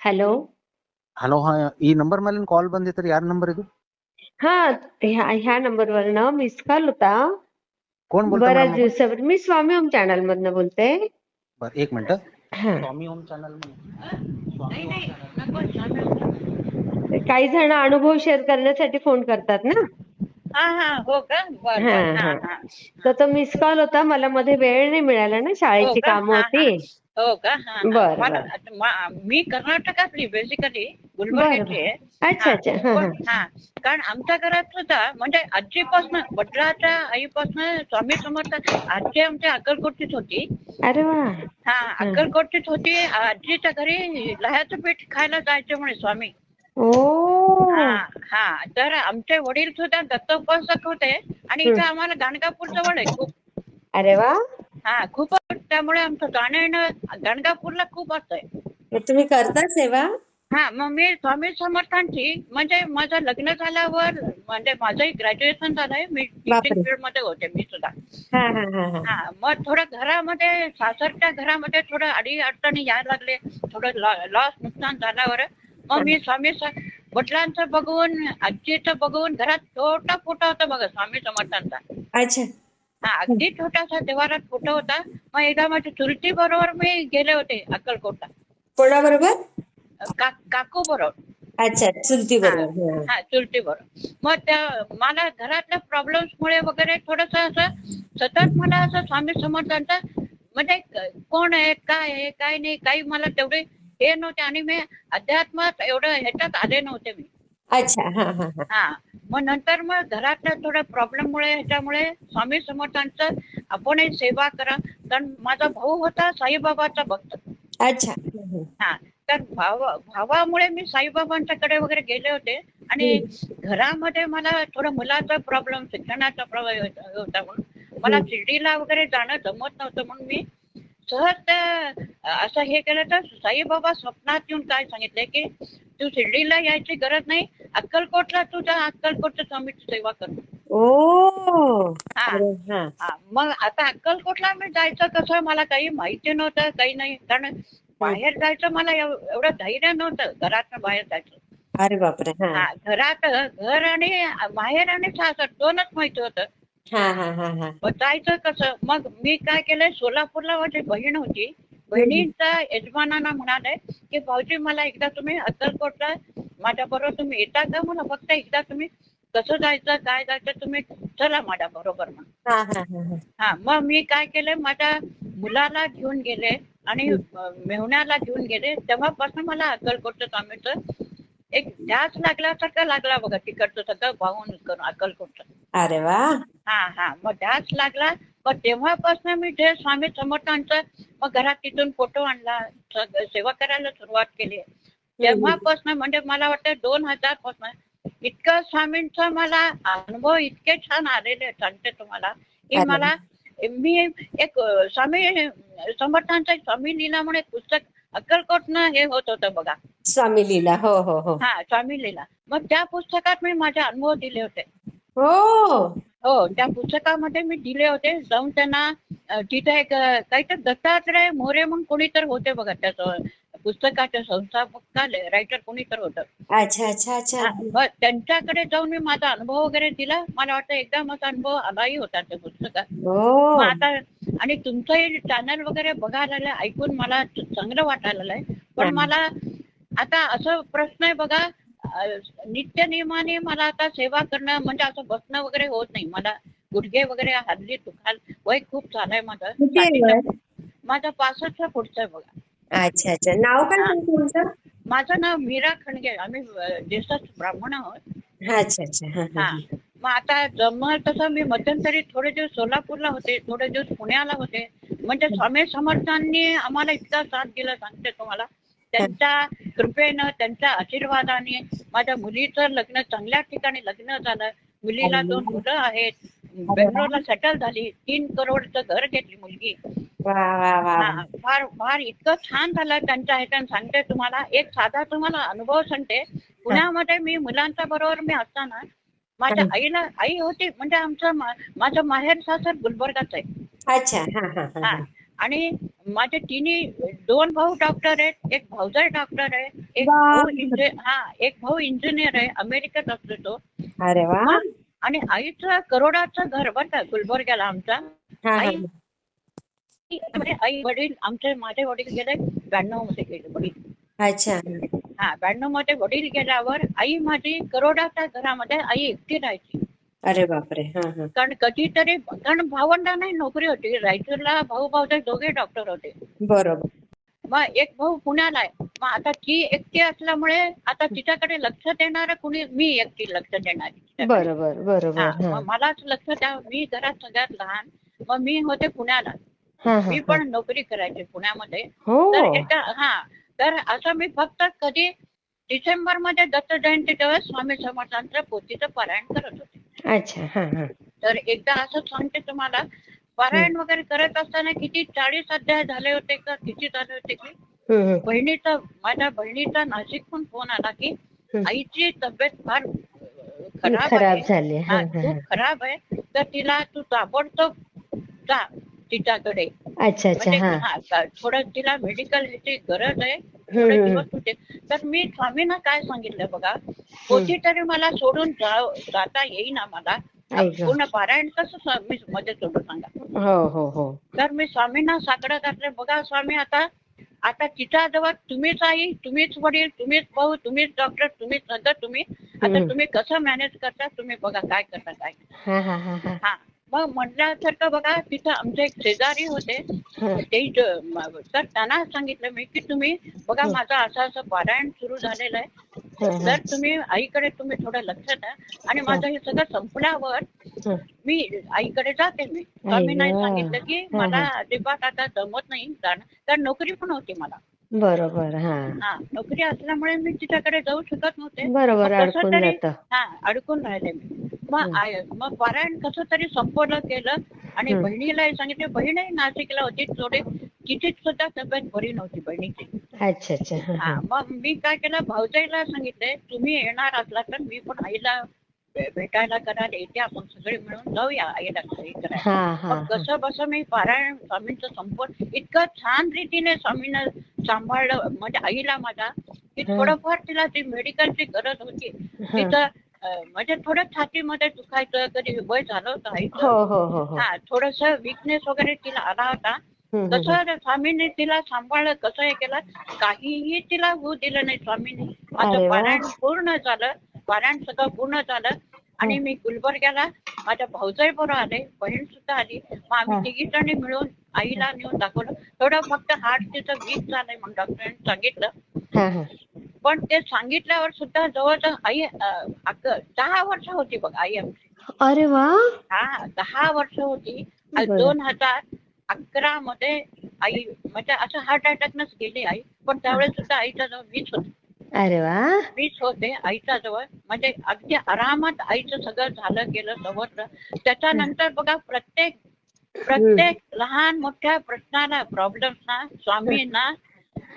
Hello hello ಹಾ ಈ number ಮೇಲೆ ಕಾಲ್ ಬಂದಿತ್ತು ಯಾರ ನಂಬರ್ ಇದು हा ह्या ह्या नंबरवरनं मिस कॉल होता कोण बोलतोय बऱ्याच मॅडम दिवसावर मी स्वामी होम चॅनल मधनं बोलते बर एक मिनिट हा स्वामी ओम चॅनल स्वामी ओम चॅनल काही जण अनुभव शेअर करण्यासाठी फोन करतात ना हा हा हो का बर हा बर हा हा हा तर तो मिस कॉल होता मला मध्ये वेळ नाही मिळाला ना हो शाळेची का? कामं हा, होती हा. का? हा, हा. बर, मला मा- मी कर्नाटकातली बेसिकली बर गुलबर्ग्याची आहे अच्छा अच्छा. हा पण कारण आमच्या घरात सुद्धा म्हणजे आजीपासून वडिलाच्या आईपासून स्वामी समर्थ आजी आमच्या अक्कलकोटचीच होती. अरे वा. हा अक्कलकोटचीच होती. आजीच्या घरी लह्याचं पीठ खायला जायचे म्हणे स्वामी. ओ. हा हा. तर आमचे वडील सुद्धा दत्तोपासक होते. आणि इथे आम्हाला गाणगापूर जवळ आहे खूप. अरे वा. हा खूप त्यामुळे आमचं जाणं येणं गाणगापूरला खूप असतंय मग तुम्ही करता सेवा? हा मग मी स्वामी समर्थांची म्हणजे माझं लग्न झाल्यावर म्हणजे माझंही ग्रॅज्युएशन झालंय मी. टीचिंग फील्डमध्ये होते मी सुद्धा. हा हा हा हा. हा मग थोडं घरामध्ये सासरच्या घरामध्ये थोडं अडी अडचणी यायला लागले थोडं लॉस नुकसान झाल्यावर मग मी स्वामी स- वडिलांचं बघून आजीचं बघून घरात छोटा फोटो होता बघा स्वामी समर्थांचा. अच्छा. हा अगदी छोटासा देवारात फोटो होता. मग एकदा माझ्या चुलती बरोबर मी गेले होते अक्कलकोटला. कोणाबरोबर का, काकू बरोबर. अच्छा चुलती बरोबर हा. हा चुलती बरोबर. मग त्या मला घरातल्या प्रॉब्लेम्स मुळे वगैरे थोडस असं सतत मला असं स्वामी समर्थांचा म्हणजे क- कोण आहे काय आहे काय नाही काही मला तेवढे हे नव्हते आणि मी अध्यात्मात एवढं ह्याच्यात आले नव्हते मी. अच्छा हा हा हा. हा. मग नंतर मग घरातल्या थोड्या प्रॉब्लेम मुळे ह्याच्यामुळे स्वामी समर्थांचं आपणही सेवा करा. कारण माझा भाऊ होता साईबाबाचा भक्त. अच्छा. हा. तर भाव भावामुळे मी साईबाबांच्याकडे वगैरे गेले होते. आणि घरामध्ये मला थोडं मुलाचा प्रॉब्लेम शिक्षणाचा प्रॉब्लेम होता म्हणून. मला शिर्डीला वगैरे जाणं जमत नव्हतं म्हणून मी सहज असं हे केलं तर साईबाबा स्वप्नात येऊन काय सांगितलंय की तू शिर्डीला यायची गरज नाही. अक्कलकोटला तू जा अक्कलकोटच्या स्वामीची सेवा कर. ओ हा. अरे हा. हा, मग आता अक्कलकोटला मी जायचं कसं मला काही माहिती नव्हतं काही नाही. कारण बाहेर जायचं मला एव- एवढं धैर्य नव्हतं घरात बाहेर जायचं. अरे बापरे हा. हा घरात घर आणि बाहेर आणि सासर दोनच माहिती होतं. हा हा हा हा. मग जायचं कसं? मग मी काय केलंय सोलापूरला माझी बहीण होती. बहिणीचा यजमानांना म्हणाले की भाऊजी मला एकदा तुम्ही अक्कलकोटला माझ्या बरोबर तुम्ही येता का? मला फक्त एकदा तुम्ही कसं जायचं काय जायचं तुम्ही चला माझ्या बरोबर म्हणून हा मग मी काय केलं माझ्या मुलाला घेऊन गेले आणि मेहुण्याला घेऊन गेले. तेव्हापासून मला अक्कलकोटचं स्वामीचं एक ध्यास लागल्यासारखं लागला बघा तिकडचं सगळं पाहून करून अक्कलकोटचं. अरे वा! हा हा मग ध्यास लागला मग तेव्हापासून मी जे स्वामी समर्थांचं मग घरात तिथून फोटो आणला सेवा करायला सुरुवात केली. तेव्हापासून म्हणजे मला वाटतं दोन हजारपासून इतकं स्वामींचा मला अनुभव इतके छान आलेले सांगते तुम्हाला. की. मला मी एक स्वामी समर्थांचं स्वामी लीला म्हणून पुस्तक अक्कलकोटनं हे होत होतं बघा. स्वामी लीला हो हो हो. हा स्वामी लीला. मग त्या पुस्तकात मी माझे अनुभव दिले होते. हो. हो त्या पुस्तकामध्ये मी दिले होते. जाऊन त्यांना तिथे एक अ, काहीतरी दत्तात्रय मोरे म्हणून कोणी तर होते बघा त्याचं पुस्तकाचे संस्थापक रायटर कोणी तर होतं. अच्छा अच्छा अच्छा. त्यांच्याकडे जाऊन मी माझा अनुभव वगैरे दिला. मला वाटतं एकदा माझा अनुभव आलाही होता त्या पुस्तकात. हो. आता आणि तुमचंही चॅनल वगैरे बघायला ऐकून मला चांगलं वाटायला पण. मला आता असं प्रश्न आहे बघा नित्य नियमाने मला आता सेवा करणं म्हणजे असं बसणं वगैरे होत नाही. मला गुडघे वगैरे हल्ली दुखाल वय खूप झालंय माझं? माझं पासष्टच्या पुढचं आहे बघा. अच्छा अच्छा. नाव काय तुमचं? माझं नाव मीरा खणगे. आम्ही ज्येष्ठ ब्राह्मण आहोत. अच्छा अच्छा. हा मग आता जमल तसं मी मध्यंतरी थोडे दिवस सोलापूरला होते थोडे दिवस पुण्याला होते. म्हणजे स्वामी समर्थांनी आम्हाला इतका साथ दिला सांगते तुम्हाला. त्यांच्या कृपेनं त्यांच्या आशीर्वादाने माझ्या मुलीचं लग्न चांगल्या ठिकाणी लग्न झालं. मुलीला दोन मुलं आहेत. बेंगलोरला सेटल झाली. तीन करोडचं घर घेतली मुलगी. हा, फार फार इतकं छान झालं त्यांच्या ह्याच्यानं सांगते तुम्हाला एक साधा तुम्हाला अनुभव सांगते. पुण्यामध्ये मी मुलांच्या बरोबर मी असताना माझ्या. आईला आई होती म्हणजे आमचं मा- माझं माहेर सासर गुलबर्गाच आहे. अच्छा. हा हा हा हा. हा. आणि माझे तिन्ही दोन भाऊ डॉक्टर आहेत एक भाऊजाई डॉक्टर आहे एक. भाऊ इंजि हा एक भाऊ इंजिनियर आहे अमेरिकेत असतो तो. अरे वा. आणि आईचं करोडाचं घर बरं का गुलबर्ग्याला आमचा. आई म्हणजे आई वडील आमचे माझे वडील गेले ब्याण्णवमध्ये गेले वडील. अच्छा. हा ब्याण्णवमध्ये वडील गेल्यावर आई माझी करोडाच्या घरामध्ये आई एकटी राहायची. अरे बापरे हा हा. कारण कधीतरी कारण भावंडा नाही नोकरी होती. रायचूरला भाऊ भाऊ दोघे डॉक्टर होते. बरोबर. मग एक भाऊ पुण्याला आहे. मग आता ती एकटी असल्यामुळे आता तिच्याकडे लक्ष देणार कुणी मी एकटी लक्ष देणारी. बरोबर बरोबर मलाच लक्ष द्या. मी घरात सगळ्यात लहान. मग मी होते पुण्याला. मी पण नोकरी करायची पुण्यामध्ये. हो. तर हा तर असं मी फक्त कधी डिसेंबरमध्ये दत्त जयंती दिवस स्वामी समर्थांचं पोथीचं पारायण करत होते. अच्छा हा हा. तर एकदा असं सांगते तुम्हाला पारायण वगैरे करत असताना किती चाळीस अध्याय झाले होते का किती झाले होते की? हम्म. बहिणीचा माझ्या बहिणीचा नाशिकहून फोन आला की. आईची तब्येत फार अं, खराब खराब आहे. झाली. हा हा, हा खूप खराब आहे. तर तिला तू ताबडतोब जा तिच्याकडे. अच्छा अच्छा म्हणजे हा. हा, थोडं तिला मेडिकल ह्याची गरज आहे हम्म, थोडे हम्म. दिवस होते. तर मी स्वामींना काय सांगितलं बघा कोठी तरी मला सोडून जा- जाता येईना मला. पूर्ण पारायण कसं स- मी मध्ये सोडून सांगा. हो हो हो. तर मी स्वामींना साकडं घातलं बघा स्वामी आता आता तिच्याजवळ तुम्हीच आई तुम्हीच वडील तुम्हीच भाऊ तुम्हीच डॉक्टर तुम्हीच सगळं तुम्ही. आता हम्म. तुम्ही कसं मॅनेज करता तुम्ही बघा काय करता काय हा हा हा हा. हा. मग म्हटल्यासारखं बघा तिथं आमचे एक शेजारी होते. ते म- तर त्यांना सांगितलं मी की तुम्ही बघा माझं असं असं पारायण सुरू झालेलं आहे. तर तुम्ही आईकडे तुम्ही थोडं लक्ष द्या. आणि माझं हे. सगळं संपल्यावर. मी आईकडे जाते मी. स्वामी नाही. सांगितलं की मला. अजिबात आता जमत नाही जाणं. कारण नोकरी पण होती मला. बरोबर हा. नोकरी असल्यामुळे मी तिच्याकडे जाऊ शकत नव्हते. बरोबर तरी- हा अडकून राहिले मी. मग आय- मग पारायण कसं तरी संपवलं केलं आणि. बहिणीलाही सांगितलं बहीणही नाशिकला होती थोडी तिची सुद्धा तब्येत बरी नव्हती बहिणीची. अच्छा अच्छा. हा मग मी काय केलं भाऊजाईला सांगितलंय तुम्ही येणार असला तर मी पण आईला भेटायला करायला येते आपण सगळे मिळून जाऊया आईला घरी करायला. मग कसं बसं मी पारायण स्वामींचं संपवून इतकं छान रीतीने स्वामीनं सांभाळलं म्हणजे आईला माझ्या की. थोडंफार तिला ती मेडिकलची गरज होती. हं. म्हणजे थोडं छातीमध्ये दुखायचं कधी वय झालं होतं हो आईचं. हो हो हो हा. थोडस विकनेस वगैरे तिला आला होता. हम्म, हम्म, कसं स्वामींनी तिला सांभाळलं कसं हे केलं काहीही तिला होऊ दिलं नाही स्वामींनी. अरे माझं वा. पारायण पूर्ण झालं पारायण सगळं पूर्ण झालं. आणि मी गुलबर्ग्याला माझ्या भाऊजाई बरोबर आले बहीण सुद्धा आली. मग आम्ही हा. तिघी जणी मिळून आईला नेऊन दाखवलं. थोडं फक्त हार्ट तिचं वीक झालंय म्हणून डॉक्टरांनी सांगितलं. हा हा. पण ते सांगितल्यावर सुद्धा जवळजवळ आई दहा वर्ष होती बघ आई आमची. अरे वा. हा दहा वर्ष होती. दोन हजार अकरा मध्ये आई म्हणजे असं हार्ट अटॅकनच गेली आई पण त्यावेळेस सुद्धा आईच्या जवळ मीच होते. अरे वा. मीच होते आईच्या जवळ. म्हणजे अगदी आरामात आईचं सगळं झालं गेलं सवरलं त्याच्यानंतर बघा प्रत्येक प्रत्येक लहान मोठ्या प्रश्नाला प्रॉब्लेम्सना स्वामींना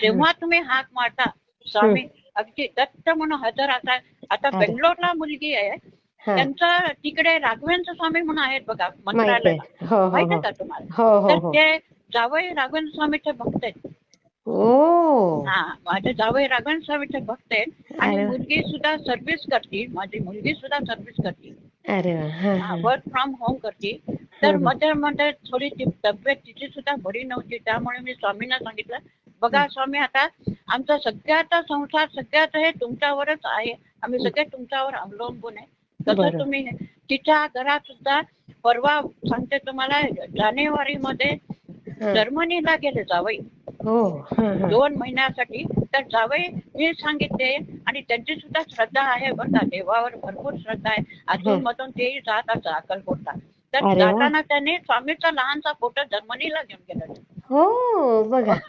जेव्हा तुम्ही हाक मारता स्वामी अगदी दत्त म्हणून हजर असा आता. बेंगलोरला मुलगी आहे. त्यांचं तिकडे राघवेंद्र स्वामी म्हणून आहेत बघा मंत्रालयाला हो हो माहीत हो. आहे का तुम्हाला? तर ते जावई राघवेंद्र स्वामीचे भक्त आहेत. हा माझे जावई राघवेंद्र स्वामीचे भक्त आहेत. आणि. मुलगी सुद्धा सर्व्हिस करते माझी मुलगी सुद्धा सर्व्हिस करते अरे वा. हा हा वर्क फ्रॉम होम करते तर. मध्ये मध्ये थोडी तब्येत तिची सुद्धा बरी नव्हती. त्यामुळे मी स्वामींना सांगितलं बघा स्वामी आता आमचा सगळ्याचा संसार सगळ्यात हे तुमच्यावरच आहे. आम्ही सगळे तुमच्यावर अवलंबून आहे. तसं तुम्ही तिच्या घरात सुद्धा परवा सांगते तुम्हाला जानेवारी मध्ये. जर्मनीला गेले जावई. हो दोन महिन्यासाठी तर जावई मी सांगितले आणि त्यांची सुद्धा श्रद्धा आहे बरं का. देवावर भरपूर श्रद्धा आहे. अजून मधून तेही जात असं अक्कलकोटला. तर. जाताना त्यांनी स्वामीचा लहानसा फोटो जर्मनीला घेऊन गेला हो बघा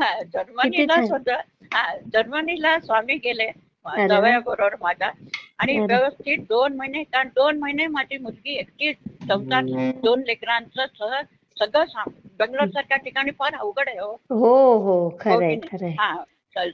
हा, जर्मनीला छान. हा, जर्मनीला स्वामी गेले अरे वा. जावयाबरोबर माझ्या आणि अरे. व्यवस्थित दोन महिने कारण दोन महिने माझी मुलगी एकटी संसार दोन लेकरांचं सह सगळं सांग बेंगलोर सारख्या ठिकाणी फार अवघड आहे हो हो हो हो खरंय? खरंय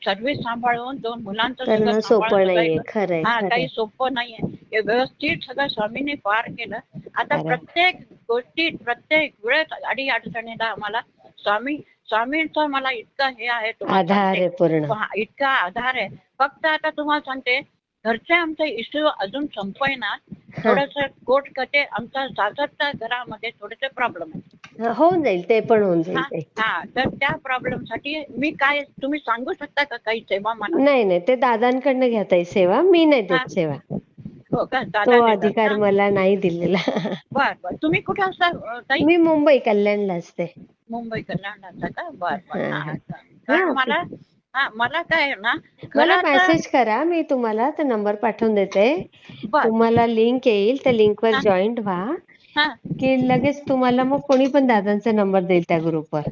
सर्व्हिस सांभाळून दोन मुलांचं करणं सगळं सोपं सांभाळून नाहीये. खरंय हा खरंय काही सोपं नाहीये हे व्यवस्थित सगळं स्वामींनी पार केलं आता. प्रत्येक गोष्टीत प्रत्येक वेळेस अडी अडचणीला आम्हाला स्वामी स्वामींचा मला इतका हे आहे तुम्हाला पूर्ण. हा, इतका आधार आहे. फक्त आता तुम्हाला सांगते घरचे आमचे इश्यू अजून संपयना. थोडस कोर्ट कटे आमचा सासरच्या घरामध्ये थोडेसे प्रॉब्लेम आहे होऊन जाईल ते पण होऊन जाईल हा तर त्या प्रॉब्लेमसाठी मी काय तुम्ही सांगू शकता का काही सेवा मला? नाही नाही ते दादांकडनं घ्या ताई सेवा मी नाही. देत सेवा. हो का? तो अधिकार? मला नाही दिलेला. बर बर. तुम्ही कुठे असता मी मुंबई कल्याणला असते. मुंबई कल्याणला का? बर बर. कारण मला हा मला काय ना मला मेसेज करा मी तुम्हाला तो नंबर पाठवून देते. तुम्हाला लिंक येईल त्या लिंकवर. जॉईंट व्हा. की लगेच तुम्हाला मग कोणी पण दादांचा नंबर देईल त्या ग्रुपवर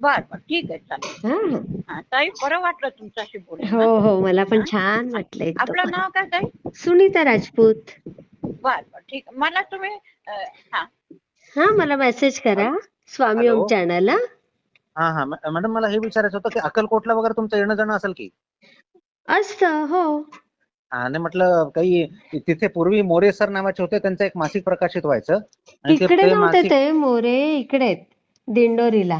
बर बर. ठीक आहे चालेल. ताई बरं वाटलं तुमच्याशी बोलून. हो हा. हो. मला पण छान वाटलं आपलं नाव काय ताई? सुनीता राजपूत. बर बर. ठीक. आहे. मला तुम्ही हा. हा मला मेसेज करा. स्वामी ओम हॅलो. चॅनलला हा हा. मॅडम मला हे विचारायचं होतं की अक्कलकोटला वगैरे तुमचं येणं जाणं असेल की? असतं हो. आणि म्हटलं काही तिथे पूर्वी मोरे सर नावाचे होते त्यांचं एक मासिक प्रकाशित व्हायचं. आणि ते- इकडे नव्हते मासिक ते मोरे इकडे आहेत, दिंडोरीला.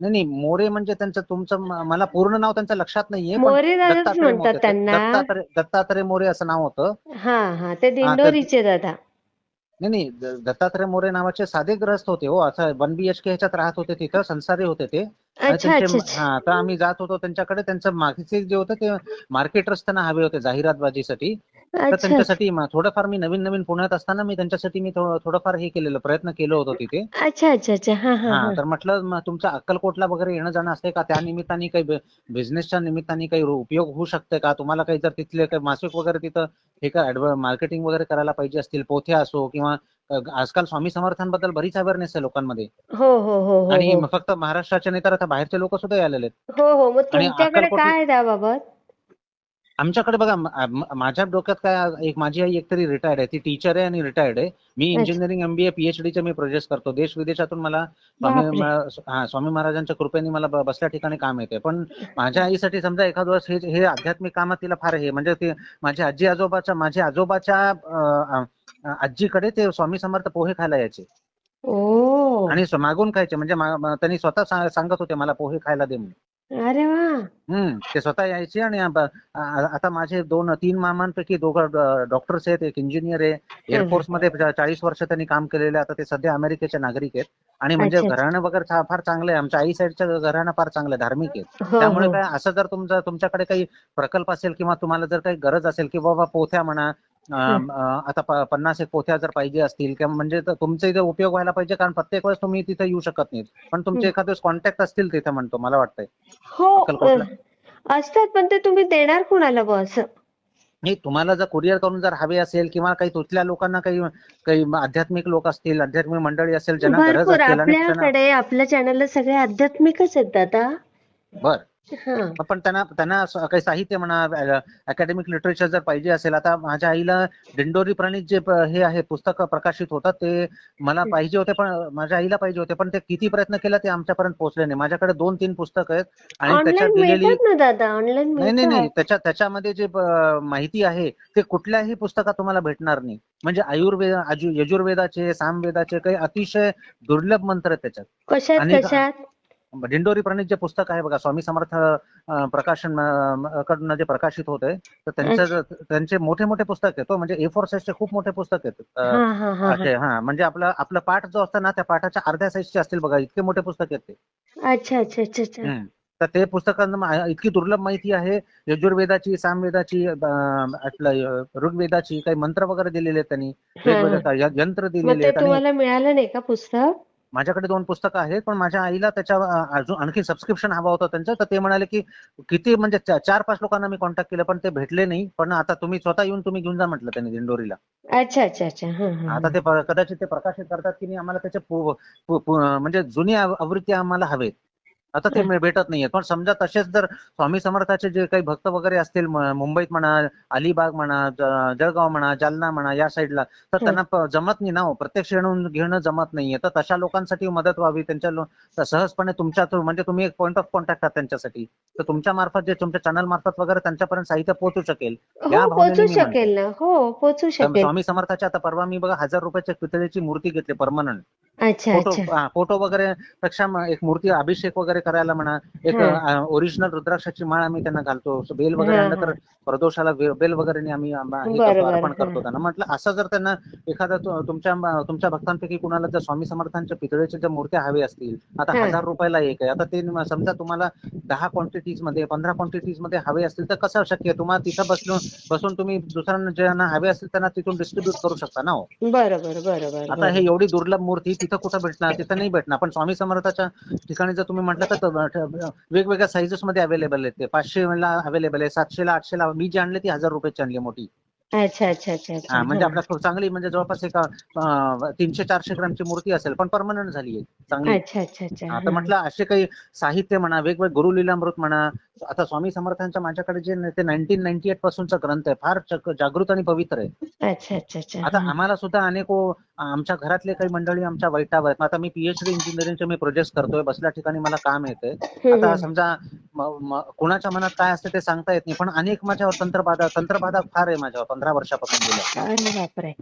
नाही नाही मोरे म्हणजे त्यांचं तुमचं म- मला पूर्ण नाव त्यांचं लक्षात नाहीये पण मोरे दादाच दत्तात्रय म्हणतात मोरे- त्यांना. दत्तात्रय दत्तात्रय मोरे असं नाव होतं. हा हा ते दिंडोरीचे दादा. नाही नाही दत्तात्रय मोरे नावाचे साधे ग्रस्त होते हो. असं वन बीएचके ह्याच्यात राहत होते तिथं संसारी होते ते. आणि अच्छा त्यांचे अच्छा अच्छा. हा तर आम्ही जात होतो त्यांच्याकडे. त्यांचं मागचे जे होतं ते मार्केट रस्त्यानं हवे होते जाहिरातबाजीसाठी. तर अच्छा. त्यांच्यासाठी म- थोडंफार मी नवीन नवीन पुण्यात असताना मी त्यांच्यासाठी मी थोडं- थोडंफार हे केलेलं प्रयत्न केलं होतं तिथे. अच्छा अच्छा अच्छा. हा हा हा हा. तर म्हटलं म तुमचं अक्कलकोटला वगैरे येणं जाणं असते का? त्या निमित्ताने काही बिझनेसच्या निमित्ताने काही उपयोग होऊ शकते का? तुम्हाला काही जर तिथले काही मासिक वगैरे तिथं हे का मार्केटिंग वगैरे करायला पाहिजे असतील पोथ्या असो किंवा अ, आजकाल स्वामी समर्थांबद्दल बरीच अवेअरनेस आहे लोकांमध्ये. हो हो हो हो आणि हो. फक्त महाराष्ट्राचे नाही तर आता बाहेरचे लोक सुद्धा आलेले आहेत. हो हो. मग आणि तुमच्याकडे काय आहे त्याबाबत? आमच्याकडे बघा माझ्या डोक्यात काय एक माझी आई एकतरी रिटायर्ड आहे. ती टीचर आहे आणि रिटायर्ड आहे. मी. इंजिनिअरिंग एमबीए पीएचडी चे मी प्रोजेक्ट करतो. देश विदेशातून मला स्वामी हा स्वामी महाराजांच्या कृपेने मला बसल्या ठिकाणी काम येते. पण माझ्या आईसाठी समजा एखाद वर्ष हे हे आध्यात्मिक कामात तिला फार हे म्हणजे ते माझ्या आजी आजोबाच्या माझ्या आजोबाच्या आजीकडे ते स्वामी समर्थ पोहे खायला यायचे. आणि मागून खायचे. म्हणजे त्यांनी स्वतः सांगत होते मला पोहे खायला दे म्हणून. अरे वा. हम्म ते स्वतः यायचे आणि आ- आ- आता माझे दोन तीन मामांपैकी दोघं डॉक्टर्स आहेत एक इंजिनियर आहे एअरफोर्समध्ये चाळीस वर्ष त्यांनी काम केलेले आता ते सध्या अमेरिकेचे नागरिक आहेत. आणि म्हणजे अच्छा. घराणं वगैरे फार चांगलं आहे. आमच्या आई साईडचं घराणं फार चांगलं आहे धार्मिक आहे. हो त्यामुळे हो काय असं जर तुमचं तुमच्याकडे काही प्रकल्प असेल किंवा तुम्हाला जर काही गरज असेल की बाबा पोथ्या म्हणा आता पन्नास एक पोथ्या जर पाहिजे असतील किंवा म्हणजे तुमचा इथे उपयोग व्हायला पाहिजे कारण प्रत्येक वेळेस तुम्ही तिथे येऊ शकत नाहीत. पण तुमचे. एखाद कॉन्टॅक्ट असतील तिथे म्हणतो मला वाटतंय. हो असतात पण ते तुम्ही देणार कोणाला बुवा असं? नाही तुम्हाला जर कुरिअर करून जर हवे असेल किंवा काही तिथल्या लोकांना काही काही आध्यात्मिक लोक असतील आध्यात्मिक मंडळी असेल ज्यांना गरज असेल आपल्याकडे आपल्या चॅनलला सगळे आध्यात्मिकच आहेत दादा बर. पण त्यांना त्यांना काही साहित्य म्हणा अकॅडमिक लिटरेचर जर पाहिजे असेल आता माझ्या आईला दिंडोरी प्रणित जे हे आहे पुस्तक प्रकाशित होतात ते मला पाहिजे होते पण माझ्या आईला पाहिजे होते पण ते किती प्रयत्न केला ते आमच्यापर्यंत पोहोचले नाही. माझ्याकडे दोन तीन पुस्तक आहेत आणि त्याच्यात दिलेली नाही नाही नाही. त्याच्या त्याच्यामध्ये जे माहिती आहे ते कुठल्याही पुस्तकात तुम्हाला भेटणार नाही. म्हणजे आयुर्वेद यजुर्वेदाचे सामवेदाचे काही अतिशय दुर्लभ मंत्र आहेत त्याच्यात. आणि- दिंडोरी प्रणित जे पुस्तक आहे बघा स्वामी समर्थ प्रकाशन कडनं जे प्रकाशित होत आहे तर त्यांचं त्यांचे मोठे मोठे पुस्तक आहेत हो, म्हणजे ए फोर साईजचे खूप मोठे पुस्तक आहेत. हा म्हणजे आपला आपला पाठ जो असतो ना त्या पाठाच्या अर्ध्या साईजचे असतील बघा इतके मोठे पुस्तक आहेत ते. अच्छा अच्छा अच्छा. तर ते पुस्तकांना इतकी दुर्लभ माहिती आहे यजुर्वेदाची सामवेदाची ऋग्वेदाची काही मंत्र वगैरे दिलेले आहेत त्यांनी. वेगवेगळे यंत्र दिलेले तुम्हाला मिळालं नाही का पुस्तक? माझ्याकडे दोन पुस्तकं आहेत पण माझ्या आईला त्याच्या अजून आणखी सबस्क्रिप्शन हवं होतं त्यांचं तर ते म्हणाले की किती म्हणजे चार पाच लोकांना मी कॉन्टॅक्ट केलं पण ते भेटले नाही पण आता तुम्ही स्वतः येऊन तुम्ही घेऊन जा म्हटलं त्यांनी दिंडोरीला. अच्छा अच्छा अच्छा. हा हा आता ते कदाचित ते प्रकाशित करतात की नाही आम्हाला त्याचे म्हणजे जुनी आव- आवृत्ती आम्हाला हवेत. आता ते भेटत नाहीये. पण समजा तसेच जर स्वामी समर्थाचे जे काही भक्त वगैरे असतील मुंबईत म्हणा अलिबाग म्हणा जळगाव म्हणा जालना म्हणा या साईडला तर त्यांना जमत नाही ना हो. प्रत्यक्ष येऊन घेणं जमत नाहीये. तर तशा लोकांसाठी मदत व्हावी. त्यांच्या सहजपणे तुमच्या थ्रू म्हणजे तुम्ही एक पॉईंट ऑफ कॉन्टॅक्ट आहात त्यांच्यासाठी. तर तुमच्या मार्फत जे तुमच्या चॅनल मार्फत वगैरे त्यांच्यापर्यंत साहित्य पोहोचू शकेल. या हो म्हणतो. शकेल हो पोचू शकेल. स्वामी समर्थाच्या आता परवा मी बघा हजार रुपयाच्या पितळेची मूर्ती घेतली परमनंट. अच्छा फोटो वगैरे पेक्षा एक मूर्ती अभिषेक वगैरे करायला म्हणा एक हा. ओरिजिनल रुद्राक्षाची माळ आम्ही त्यांना घालतो बेल वगैरे हा, आणलं तर हा. प्रदोषाला बेल वगैरे आम्ही हे अर्पण हा. करतो त्यांना म्हटलं असं जर त्यांना एखादा तुमच्या तुमच्या भक्तांपैकी कुणाला जर स्वामी समर्थांच्या पितळेच्या ज्या मूर्त्या हव्या असतील आता हा. हजार रुपयाला एक आहे आता ते समजा तुम्हाला दहा क्वांटिटीजमध्ये पंधरा क्वांटिटीजमध्ये हवे असतील तर कसं शक्य आहे तुम्हाला तिथं बसून बसून तुम्ही दुसऱ्यांना ज्यांना हवे असतील त्यांना तिथून डिस्ट्रीब्यूट करू शकता ना हो बरोबर बरोबर आता हे एवढी दुर्लभ मूर्ती तिथं कुठं भेटणार तिथं नाही भेटणार पण स्वामी समर्थाच्या ठिकाणी जर तुम्ही म्हटलं तर त- वेगवेगळ्या साईजेस मध्ये अवेलेबल आहेत ते. पाचशे ला अवेलेबल आहे सातशे ला आठशे ला. मी जी आणले ती हजार रुपयाची आणली मोठी. अच्छा अच्छा अच्छा अच्छा. हा, म्हणजे हा. आपल्या खूप चांगली म्हणजे जवळपास एक अं, तीनशे चारशे ग्रामची मूर्ती असेल पण परमनंट झाली आहे चांगली. अच्छा अच्छा अच्छा. आता म्हटलं असे काही साहित्य म्हणा वेगवेगळे गुरुलीलामृत म्हणा आता स्वामी समर्थांच्या माझ्याकडे जे न- ते नाईन्टीन नाईन्टी एट पासूनचा ग्रंथ आहे फार जागृत आणि पवित्र आहे. अच्छा अच्छा अच्छा. आता हा. आम्हाला सुद्धा अनेको आमच्या घरातले काही मंडळी आमच्या वैतावर आहेत. आता मी पीएचडी इंजिनिअरिंगचे मी प्रोजेक्ट करतोय बसल्या ठिकाणी मला काम येते हम्म, आता हम्म. समजा कुणाच्या मनात काय असते ते सांगता येत नाही. पण अनेक माझ्यावर तंत्रबाधा तंत्रबाधा फार आहे माझ्यावर. पंधरा वर्षापासून गेल्या.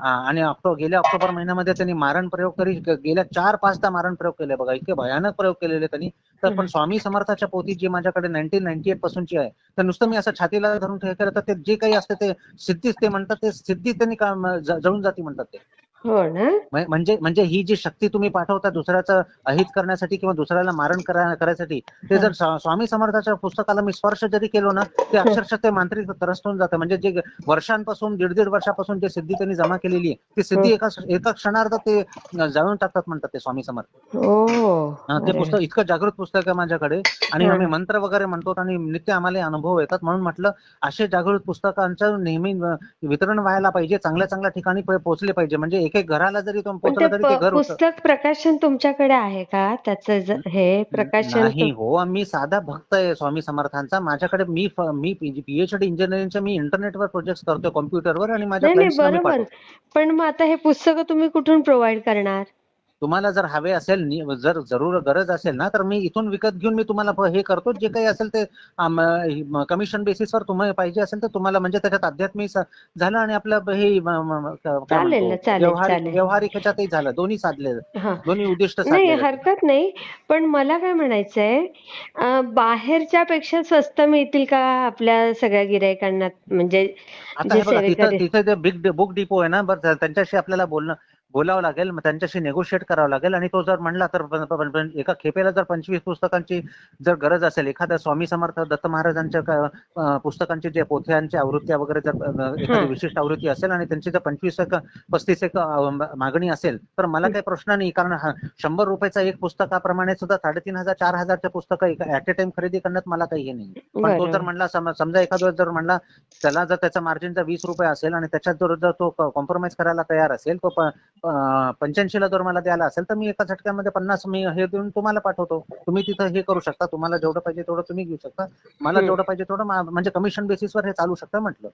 आणि ऑक्टोबर गेल्या ऑक्टोबर महिन्यामध्ये त्यांनी मारण प्रयोग तरी गेल्या चार पाचदा मारण प्रयोग केले बघा. इतके भयानक प्रयोग केलेले त्यांनी. तर पण. स्वामी समर्थाच्या पोथी जी माझ्याकडे नाईन्टीन नाईन्टी एट पासूनची आहे तर नुसतं मी असं छातीला धरून केलं तर ते जे काही असते ते सिद्धीच ते म्हणतात. ते सिद्धी त्यांनी जळून जाती म्हणतात ते. हो ना? म्ह- म्हणजे म्हणजे ही जी शक्ती तुम्ही पाठवता दुसऱ्याचं अहित करण्यासाठी किंवा दुसऱ्याला मारण करा- करायसाठी ते जर स्वा- स्वामी समर्थाच्या पुस्तकाला मी स्पर्श जरी केलो ना ते अक्षरशः ते मांत्रिक त्रस्त होऊन जातं. म्हणजे जे वर्षांपासून दीड दीड वर्षापासून जे सिद्धी त्यांनी जमा केलेली आहे ती सिद्धी एका एका क्षणार्ध ते जाळून टाकतात म्हणतात ते स्वामी समर्थ. हो. हा, ते अरे. पुस्तक इतकं जागृत पुस्तक आहे माझ्याकडे आणि हा. आम्ही मंत्र वगैरे म्हणतो आणि नित्य आम्हाला अनुभव येतात. म्हणून म्हटलं असे जागृत पुस्तकांचं नेहमी अं, वितरण व्हायला पाहिजे चांगल्या चांगल्या ठिकाणी प- पोहोचले पाहिजे. म्हणजे एक एक घराला जरी पोहोचला तरी ते घर होतं. पुस्तक प्रकाशन तुमच्याकडे आहे का? त्याचं ज- हे प्रकाशन नाही हो मी साधा भक्त आहे स्वामी समर्थांचा. माझ्याकडे मी फ- मी पीएचडी इंजिनिअरिंगच्या मी इंटरनेटवर प्रोजेक्ट करतोय कॉम्प्युटरवर आणि माझ्या नाही नाही clients ला मी बरोबर. पाठवतो. पण मग आता हे पुस्तकं तुम्ही कुठून प्रोव्हाइड करणार? तुम्हाला जर हवे असेल जर जरूर गरज असेल ना तर मी इथून विकत घेऊन मी तुम्हाला हे करतो. जे काही असेल ते कमिशन बेसिसवर तुम्हाला पाहिजे असेल तर तुम्हाला म्हणजे त्याच्यात आध्यात्मिक झालं आणि आपलं हे व्यवहारिक ह्याच्यातही झालं. दोन्ही साधले दोन्ही उद्दिष्ट नाही हरकत नाही. पण मला काय म्हणायचंय बाहेरच्या पेक्षा स्वस्त मिळतील का आपल्या सगळ्या गिरायकांना? म्हणजे तिथं बुक डिपो आहे ना बरं त्यांच्याशी आपल्याला बोलणं बोलावं लागेल मग त्यांच्याशी नेगोशिएट करावं लागेल. आणि तो जर म्हणला तर एका खेपेला जर पंचवीस पुस्तकांची जर गरज असेल एखाद्या स्वामी समर्थ दत्त महाराजांच्या अं, पुस्तकांची जे पोथ्यांच्या आवृत्त्या वगैरे जर अं, एखादी. विशिष्ट आवृत्ती असेल आणि त्यांची जर पंचवीस एक पस्तीस एक अं, मागणी असेल तर मला काही प्रश्न नाही कारण शंभर रुपयाचा एक पुस्तकाप्रमाणे सुद्धा साडेतीन हजार चार हजारच्या पुस्तकं ऍट ए टाइम खरेदी करण्यात मला काही हे नाही. पण तो जर म्हणला सम- समजा एखादा जर म्हणला त्याला जर त्याचा मार्जिन जर वीस रुपये असेल आणि त्याच्यात जर तो कॉम्प्रोमाइज करायला तयार असेल तो पंच्याऐंशीला जर मला द्यायला असेल तर मी एका झटक्यामध्ये पन्नास मी हे देऊन तुम्हाला पाठवतो. तुम्ही तिथं हे करू शकता. तुम्हाला जेवढं पाहिजे तेवढं तुम्ही घेऊ शकता. मला. जेवढं पाहिजे तेवढं म्हणजे कमिशन बेसिसवर हे चालू शकतं म्हटलं.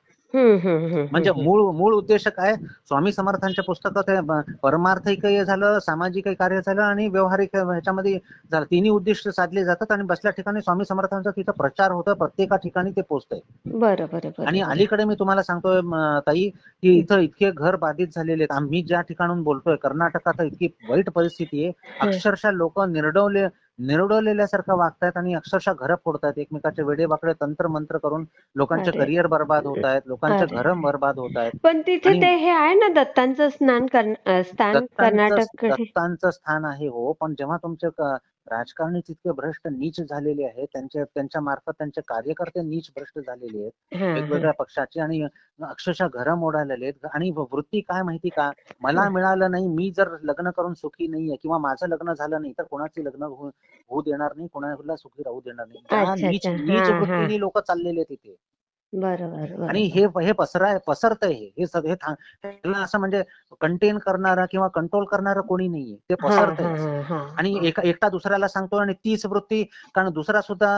म्हणजे. मूळ मूळ उद्देश काय? स्वामी समर्थांच्या पुस्तकात परमार्थिकही झालं सामाजिकही कार्य झालं आणि व्यावहारिक ह्याच्यामध्ये झालं. तिन्ही उद्दिष्ट साधले जातात आणि बसल्या ठिकाणी स्वामी समर्थांचा तिथं प्रचार होतं प्रत्येका ठिकाणी ते पोहोचतंय बरं बरं बरं आणि. अलीकडे मी तुम्हाला सांगतोय ताई की इथं इतके घर बाधित झालेले आहेत. आम्ही ज्या ठिकाणून बोलतोय कर्नाटकात इतकी वाईट परिस्थिती आहे अक्षरशः लोक निर्डवले निर्डवलेल्यासारखं वागतायत आणि अक्षरशः घरं फोडतायत एकमेकाचे वेडे वाकडे तंत्र मंत्र करून लोकांचे अरे. करिअर बर्बाद होत आहेत लोकांचे. घर बर्बाद होत आहेत पण तिथे ते हे आहे ना दत्तांचं स्नान स्थान कर्नाटककडे दत्तांचं स्थान आहे हो पण जेव्हा तुमचे राजकारणी तितके भ्रष्ट नीच झालेले आहेत त्यांच्या त्यांच्या मार्फत त्यांचे कार्यकर्ते नीच भ्रष्ट झालेले आहेत. हा, हा. वेगवेगळ्या पक्षाचे आणि अक्षरशः घरं मोडालेले आहेत आणि वृत्ती काय माहिती का? मला मिळालं नाही मी जर लग्न करून सुखी नाहीये किंवा माझं लग्न झालं नाही तर कोणाचे लग्न होऊ होऊ देणार नाही कोणाला सुखी राहू देणार नाही. नीच हा, हा. वृत्तीने लोक चाललेले आहेत तिथे बरोबर आणि हे हे पसराय पसरतंय हे. हे सगळे त्याला असं म्हणजे कंटेन करणारा किंवा कंट्रोल करणारा कोणी नाहीये. ते पसरतंय आणि. एका एकटा दुसऱ्याला सांगतो आणि तीच वृत्ती कारण दुसरा सुद्धा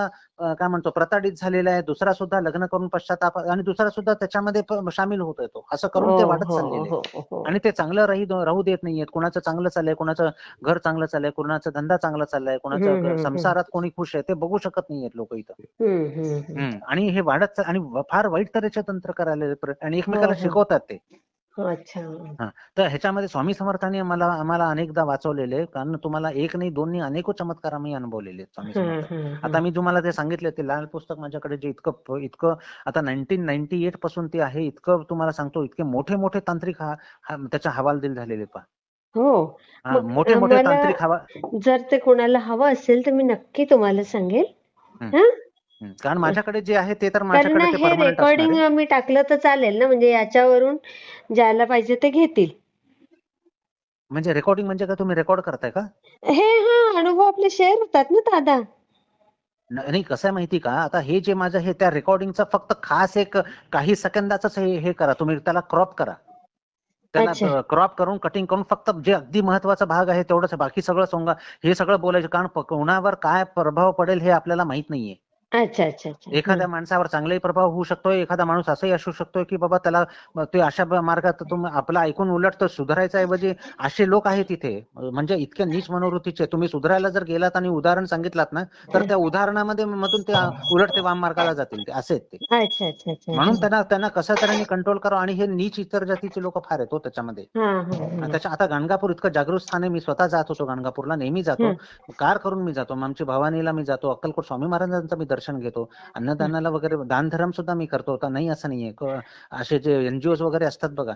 काय म्हणतो प्रताडित झालेला आहे. दुसरा सुद्धा लग्न करून पश्चाताप आणि दुसरा सुद्धा त्याच्यामध्ये सामील होत येतो असं करून ते हो वाढत हो चाललेले. हो आणि ते चांगलं राही राहू देत नाहीयेत. कुणाचं चांगलं चाललंय कुणाचं घर चांगलं चाललंय कुणाचा धंदा चांगला चाललाय कुणाच्या हम्म. संसारात कोणी खुश आहे ते बघू शकत नाहीयेत लोक इथं. आणि हे वाढत आणि फार वाईट तऱ्हेचे तंत्र करायला आणि एकमेकाला हो, हो. शिकवतात ते अच्छा हा. तर ह्याच्यामध्ये स्वामी समर्थांनी मला आम्हाला अनेकदा वाचवलेले कारण तुम्हाला एक नाही दोन नाही अनेको चमत्कार आम्ही अनुभवलेले स्वामी समर्थ आता मी तुम्हाला ते सांगितले ते लाल पुस्तक माझ्याकडे जे इतकं इतकं आता नाईन्टीन नाईन्टी एटपासून ते आहे इतकं तुम्हाला सांगतो इतके मोठे मोठे तांत्रिक हा- हा- त्याच्या हवालदिल झालेले पहा हो मोठे मोठे तांत्रिक हवा जर ते कोणाला हवं असेल तर मी नक्की तुम्हाला सांगेल. हा. कारण माझ्याकडे जे आहे ते तर माझ्याकडे ते हे परमनंट असणार रेकॉर्डिंग आहे. मी टाकलं तर चालेल ना? म्हणजे याच्यावरून ज्याला पाहिजे ते घेतील. म्हणजे रेकॉर्डिंग म्हणजे का तुम्ही रेकॉर्ड करताय का? हे हा अनुभव आपले शेअर होतात ना दादा? न- नाही कसं आहे माहिती का? आता हे जे माझं हे त्या रेकॉर्डिंगचं फक्त खास एक काही सेकंदाच हे हे करा. तुम्ही त्याला क्रॉप करा. त्याला. क्रॉप करून कटिंग करून फक्त जे अगदी महत्त्वाचा भाग आहे तेवढंच बाकी सगळं सोंगा हे सगळं बोलायचं. कारण प- कोणावर काय प्रभाव पडेल हे आपल्याला माहीत नाहीये. अच्छा अच्छा अच्छा. एखाद्या माणसावर चांगलाही प्रभाव होऊ शकतोय एखादा माणूस असंही असू शकतोय की बाबा त्याला ते अशा मार्गात तुम्ही आपलं ऐकून उलट तर सुधारायच्या ऐवजी असे लोक आहेत तिथे म्हणजे इतक्या नीच मनोवृत्तीचे. तुम्ही सुधारायला जर गेलात आणि उदाहरण सांगितलात ना तर त्या उदाहरणामध्ये मधून ते उलट ते वाम मार्गाला जातील ते असे आहेत ते. अच्छा अच्छा अच्छा म्हणून त्यांना त्यांना कसं तऱ्हेने कंट्रोल करावं आणि हे नीच इतर जातीचे लोक फार आहेत हो त्याच्यामध्ये. त्याच्या आता गाणगापूर इतकं जागृत स्थान आहे मी स्वतः जात होतो गाणगापूरला नेहमी जातो. कार करून मी जातो आमची भवानीला मी जातो अक्कलकोट स्वामी महाराजांचं मी दर्शन घेतो. अन्नदानाला वगैरे दानधर्म सुद्धा मी करतो. आता नाही असं नाहीये. क- असे जे एनजीओ वगैरे असतात बघा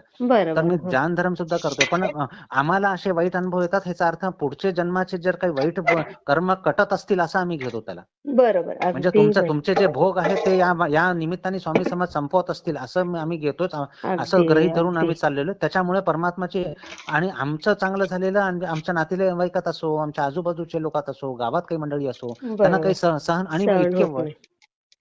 तर मी बरं दानधर्म सुद्धा करतो. पण आम्हाला असे वाईट अनुभव येतात ह्याचा अर्थ पुढचे जन्माचे जर काही वाईट कर्म कटत असतील असं आम्ही घेतो त्याला. बरोबर म्हणजे तुमचं. तुमचे जे भोग आहेत ते या या निमित्ताने स्वामी समाज संपवत असतील असं आम्ही घेतोच. असं ग्रहित धरून. आम्ही चाललेलो. त्याच्यामुळे परमात्माचे आणि आमचं चांगलं झालेलं आणि आमच्या नातेवाईकात असो आमच्या आजूबाजूच्या लोकात असो गावात काही मंडळी असो त्यांना. काही सह- सहन आणि इतके नाही.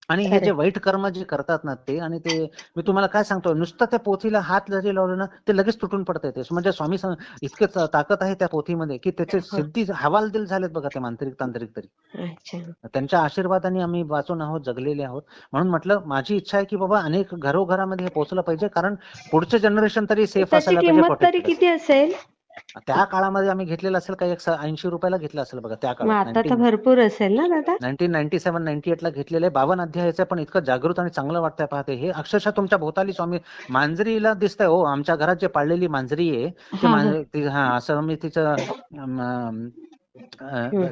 आणि हे. जे वाईट कर्म जे करतात ना ते आणि ते मी तुम्हाला काय सांगतो नुसतं त्या पोथीला हात जरी लावले ना ते लगेच तुटून पडतंय ते म्हणजे स्वामी इतके ताकद आहे त्या पोथीमध्ये की त्याचे सिद्धी हवालदिल झालेत बघा ते मांत्रिक तांत्रिक तरी अच्छा त्यांच्या आशीर्वादाने आम्ही वाचून आहोत जगलेले आहोत म्हणून म्हटलं माझी इच्छा आहे की बाबा अनेक घरोघरामध्ये हे पोहोचलं पाहिजे कारण पुढचे जनरेशन तरी सेफ असायला पाहिजे किती असेल. त्या काळामध्ये आम्ही घेतलेलं असेल काही एक ऐंशी रुपयाला घेतलं असेल बघा त्या काळात. आता तर भरपूर असेल ना दादा? Nineteen ninety seven ninety eight ला घेतलेले बावन अध्यायाचं पण इतकं जागृत आणि चांगलं वाटतंय पाहते. हे अक्षरशः तुमच्या भोवताली स्वामी मांजरीला दिसतंय. हो आमच्या घरात जे पाळलेली मांजरी आहे ती हा. मांजरी ती- असं मी तिचं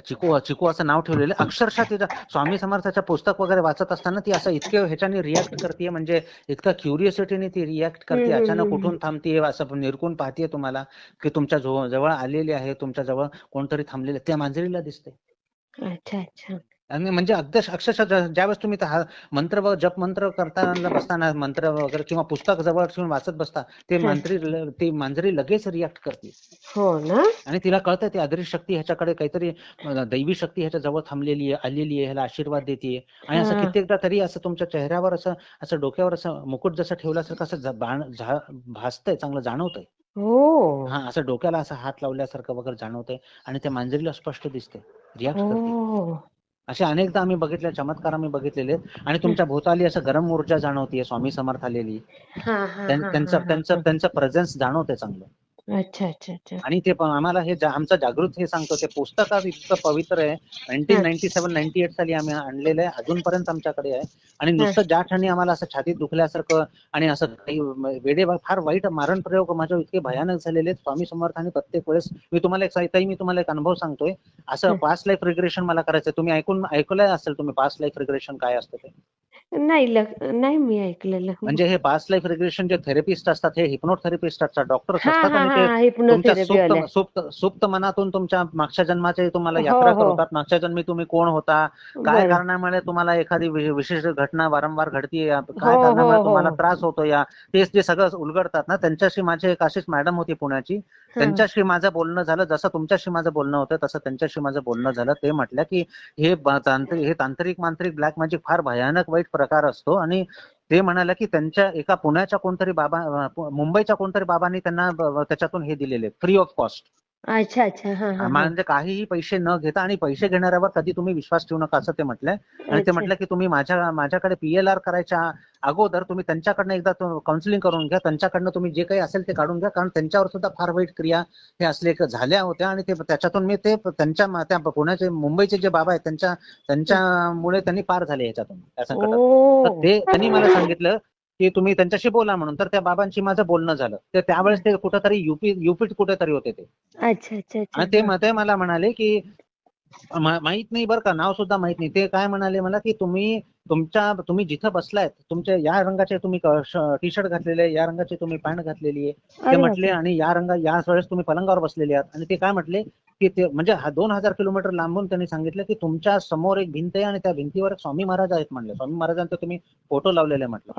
चिकू चिकू असं नाव ठेवलेलं. अक्षरशः तिचं स्वामी समर्थाच्या पुस्तक वगैरे वाचत असताना ती असं इतके ह्याच्याने रिॲक्ट करते म्हणजे इतकं क्युरियोसिटीने ती रिॲक्ट करते अचानक. कुठून थांबते असं निरकून पाहते तुम्हाला की तुमच्या जवळ आलेली आहे तुमच्या जवळ कोणतरी थांबलेले त्या मांजरीला दिसते अच्छा अच्छा आणि म्हणजे अगदी अक्षरशः ज्या- ज्यावेळेस तुम्ही मंत्र जप मंत्र करताना बसताना मंत्र वगैरे किंवा पुस्तक जवळ ठेवून वाचत बसता ते. मंत्री ती मांजरी लगेच रिॲक्ट करते. हो ना? आणि तिला कळतं ती अदृश्य शक्ती ह्याच्याकडे काहीतरी दैवी शक्ती ह्याच्या जवळ थांबलेली आहे आलेली आहे ह्याला आशीर्वाद देते आणि असं. कित्येकदा तरी असं तुमच्या चेहऱ्यावर असं असं डोक्यावर असं मुकुट जसं ठेवल्यासारखं असं भासतंय चांगलं जाणवतंय. हो. हा असं डोक्याला असं हात लावल्यासारखं वगैरे जाणवतंय आणि त्या मांजरीला स्पष्ट दिसते रिॲक्ट करते. हो असे अनेकदा आम्ही बघितले चमत्कार आम्ही बघितलेले. आणि तुमच्या भोवताली असं गरम ऊर्जा जाणवतीये स्वामी समर्थ आलेली हा हा त्यां- हा, त्यांचं त्यांचं. त्यांचं प्रेझेन्स जाणवते चांगलं अच्छा अच्छा अच्छा. आणि ते पण आम्हाला हे जा- आमचं जागृत हे सांगतो ते पुस्तकात इतकं पवित्र आहे. Nineteen ninety seven ninety eight साली आम्ही आणलेलं आहे अजूनपर्यंत आमच्याकडे आहे. आणि नुसतं ज्या क्षणी आम्हाला असं छातीत दुखल्यासारखं आणि असं काही वेडे फार वाईट मारण प्रयोग माझ्या इतके भयानक झालेले आहेत. स्वामी समर्थाने प्रत्येक वेळेस मी तुम्हाला एक ताई मी तुम्हाला एक अनुभव सांगतोय. असं हं. पास्ट लाईफ रिग्रेशन मला करायचं तुम्ही ऐकून ऐकलंय असेल तुम्ही पास्ट लाईफ रिग्रेशन काय असतं ते? नाही लग- नाही मी ऐकलेलं म्हणजे हे पास्ट लाईफ रिग्रेशन जे थेरपिस्ट असतात हे हिप्नोथेरपिस्ट असतात डॉक्टर हा असतात हा आणि हा तुमच्या सुप्त सुप्त सुप्त मनातून तुमच्या मागच्या जन्माचे तुम्हाला हो, यात्रा हो. करतात. मागच्या जन्मी तुम्ही कोण होता? काय बरं. कारणामुळे तुम्हाला एखादी वि- विशिष्ट घटना वारंवार घडतीये या- हो, काय हो, कारणामुळे हो. तुम्हाला त्रास होतो या तेच जे सगळं उलगडतात ना त्यांच्याशी माझे एक अशीच मॅडम होती पुण्याची. त्यांच्याशी माझं बोलणं झालं जसं तुमच्याशी माझं बोलणं होतं तसं त्यांच्याशी माझं बोलणं झालं. ते म्हटलं की हे ब- तांत्रिक हे तांत्रिक मांत्रिक ब्लॅक मॅजिक फार भयानक वाईट प्रकार असतो. आणि ते म्हणाले की त्यांच्या एका पुण्याच्या कोणतरी बाबा मुंबईच्या कोणतरी बाबांनी त्यांना त्याच्यातून हे दिलेले फ्री ऑफ कॉस्ट अच्छा अच्छा. हा हा, हा. म्हणजे काहीही पैसे न घेता आणि पैसे घेणाऱ्यावर कधी तुम्ही विश्वास ठेवू नका असं ते म्हटलंय. आणि ते अच्छा. म्हटलं की तुम्ही माझ्या माझ्याकडे पीएलआर करायच्या अगोदर तुम्ही त्यांच्याकडनं एकदा काउन्सिलिंग करून घ्या. त्यांच्याकडनं तुम्ही जे काही असेल ते काढून घ्या. कारण त्यांच्यावर सुद्धा फार वाईट क्रिया हे असले क- झाल्या होत्या आणि ते त्याच्यातून मी ते त्यांच्या मा- त्या पुण्याचे मुंबईचे जे बाबा आहेत त्यांच्या त्यांच्यामुळे त्यांनी पार झाले ह्याच्यातून त्या संकटात ओ. तर ते त्यांनी मला सांगितलं की तुम्ही त्यांच्याशी बोला म्हणून. तर त्या बाबांशी माझं बोलणं झालं. तर त्यावेळेस ते कुठेतरी युपी युपीत कुठेतरी होते ते. अच्छा अच्छा आणि ते म- ते मला म्हणाले की माहीत नाही बरं का नाव सुद्धा माहीत नाही. ते काय म्हणाले मला की तुम्ही तुमच्या तुम्ही जिथं बसलायत तुमच्या या रंगाचे तुम्ही टी शर्ट घातलेले आहे, या रंगाची तुम्ही पॅन्ट घातलेली आहे. ते म्हटले. आणि या रंगा या वेळेस तुम्ही पलंगावर बसलेले आहात. आणि ते काय म्हटले की ते म्हणजे हा दोन हजार किलोमीटर लांबून त्यांनी सांगितलं की तुमच्यासमोर एक भिंत आहे आणि त्या भिंतीवर स्वामी महाराज आहेत म्हणले. स्वामी महाराजांचा तुम्ही फोटो लावलेले म्हटलं.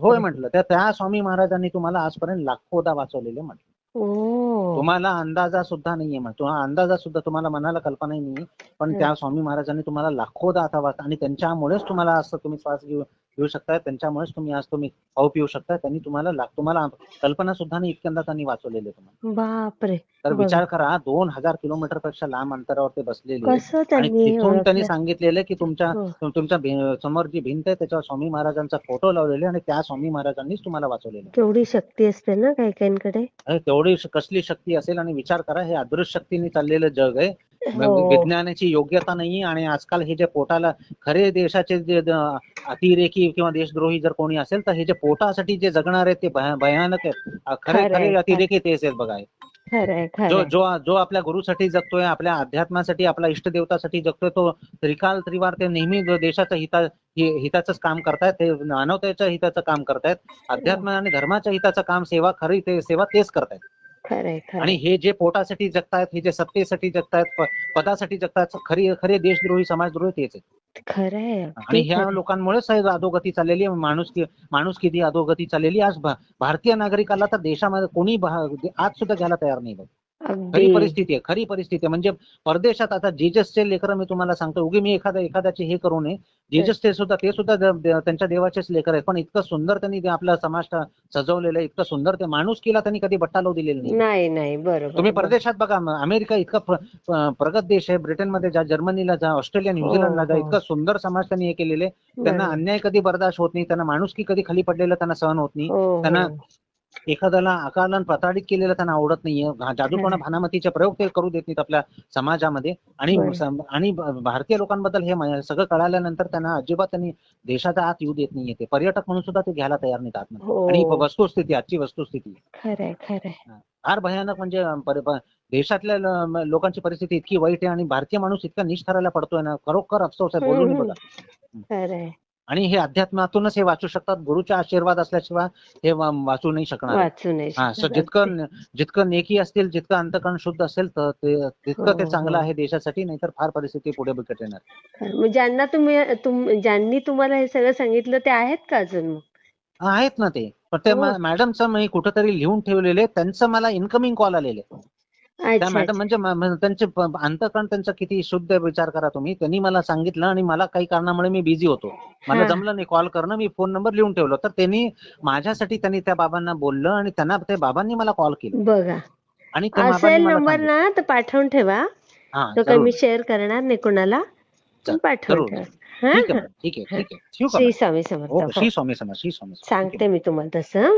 होय. म्हटलं. त्या स्वामी महाराजांनी तुम्हाला आजपर्यंत लाखोदा वाचवलेले म्हटलं. ओ तुम्हाला अंदाजा सुद्धा नाहीये मग तुम्हाला अंदाजा सुद्धा तुम्हाला मनाला कल्पना नाहीये. पण त्या स्वामी महाराजांनी तुम्हाला लाखोदा वाच आणि त्यांच्यामुळेच तुम्हाला असं तुम्ही श्वास घेऊ घेऊ शकताय त्यांच्यामुळेच तुम्ही आज तुम्ही पाऊ पिऊ शकताय त्यांनी तुम्हाला लाख तुम्हाला कल्पना सुद्धा नाही इतक्यांदा त्यांनी वाचवलेले तुम्हाला बापरे तर. विचार करा दोन हजार किलोमीटरपेक्षा लांब अंतरावर ते बसलेले आणि तिथून त्यांनी? सांगितलेलं की तुमच्या हो. तुम- तुमच्यासमोर जी भिंत आहे त्याच्यावर स्वामी महाराजांचा फोटो लावलेले आणि त्या स्वामी महाराजांनीच तुम्हाला वाचवलेलं. केवढी शक्ती असते ना काही काहींकडे तेवढी कसली शक्ती असेल आणि विचार करा हे अदृश्य शक्तीने चाललेलं जग आहे. विज्ञानाची योग्यता नाही आणि आजकाल हे जे पोटाला खरे देशाचे जे अतिरेकी किंवा देशद्रोही जर कोणी असेल तर हे जे पोटासाठी जे जगणार आहेत ते भया- भयानक आहेत. खरे खरे. अतिरेकी तेच आहेत बघा. हे. जो जो जो आपल्या गुरुसाठी जगतोय आपल्या अध्यात्मासाठी आपल्या इष्टदेवतासाठी जगतोय तो त्रिकाल त्रिवार ते नेहमी जो देशाचं हिता हि- हिताचंच काम करतायत. ते मानवतेच्या हिताचं काम करतायत. अध्यात्म आणि धर्माच्या हिताचं काम सेवा खरी ते सेवा तेच करतायत. खरंय आणि हे जे पोटासाठी जगतायत हे जे सत्तेसाठी जगतायत प- पदासाठी जगतायत खरी खरे देशद्रोही समाजद्रोही तेच आहेत खरंय आणि अगदी ह्या खरंय. लोकांमुळेच हे अधोगती चाललेली आहे माणूस माणूस किती अधोगती चाललेली आहे. आज भा- भारतीय नागरिकाला तर देशामध्ये कोणी भा- आज सुद्धा घ्यायला तयार नाही बघ. खरी परिस्थिती आहे खरी परिस्थिती आहे. म्हणजे परदेशात आता जेजसचे लेकर मी तुम्हाला सांगतो उगी मी एखाद्या एखाद्याचे हे करू नये. जेजस ते सुद्धा ते सुद्धा त्यांच्या देवाचेच लेकर आहेत पण इतकं सुंदर त्यांनी आपला समाज सजवलेलं आहे. इतकं सुंदर ते माणूस केला त्यांनी कधी बट्टा लावू दिलेला नाही. नाही बरोबर तुम्ही. परदेशात बघा अमेरिका इतका प्रगत देश आहे. ब्रिटनमध्ये जा जर्मनीला जा ऑस्ट्रेलिया न्यूझीलंडला जा हो. इतका सुंदर समाज त्यांनी हे केलेले त्यांना. अन्याय कधी बर्दाश्त होत नाही. त्यांना माणुसकी कधी खाली पडलेलं त्यांना सहन होत नाही. हो, त्यांना हो. एखाद्याला आकालन प्रताडित केलेलं त्यांना आवडत नाहीये. जादूटोणा खरं. भानामतीचे प्रयोग ते करू देत नाहीत आपल्या समाजामध्ये. आणि आणि भारतीय लोकांबद्दल हे सगळं कळाल्यानंतर त्यांना अजिबात त्यांनी देशाच्या आत येऊ देत नाहीये ते. पर्यटक म्हणून सुद्धा ते घ्यायला तयार नाहीत आतमध्ये. हो. आणि वस्तुस्थिती आजची वस्तुस्थिती. खरंय खरंय. फार भयानक म्हणजे देशातल्या लोकांची परिस्थिती इतकी वाईट आहे आणि भारतीय माणूस इतका निष्ठरायला पडतोय ना. खरोखर अफसोस आहे बोलून. बघा. आणि हे अध्यात्मातूनच हे वाचू शकतात. गुरुचा आशीर्वाद असल्याशिवाय हे वाचू नाही शकणार. जितकं जितकं नेकी असतील जितकं अंतकरण शुद्ध असेल तर ते तितकं ते हो, चांगलं हो. आहे देशासाठी नाहीतर फार परिस्थिती पुढे बिकट येणार. ज्यांना तुम्ही तुम ज्यांनी तुम्हाला हे सगळं सांगितलं ते आहेत का अजून आहेत ना ते. पण ते हो. मॅडमचं मी कुठेतरी लिहून ठेवलेले त्यांचं मला इन्कमिंग कॉल आलेले त्या मॅडम. म्हणजे त्यांचे अंतकरण त्यांचं किती शुद्ध विचार करा तुम्ही त्यांनी मला सांगितलं आणि मला काही कारणामुळे मी बिझी होतो मला. जमलं नाही कॉल करणं मी फोन नंबर लिहून ठेवलं तर त्यांनी माझ्यासाठी त्यांनी त्या बाबांना बोललं आणि त्यांना ते बाबांनी मला कॉल केला बघा आणि असेल नंबर. ना तर पाठवून ठेवा तो काही. मी शेअर करणार नाही कोणाला पाठवून. ठेवा ठीक आहे ठीक आहे श्री? स्वामी समर्थ. श्री स्वामी समर्थ श्री स्वामी. सांगते मी तुम्हाला तसं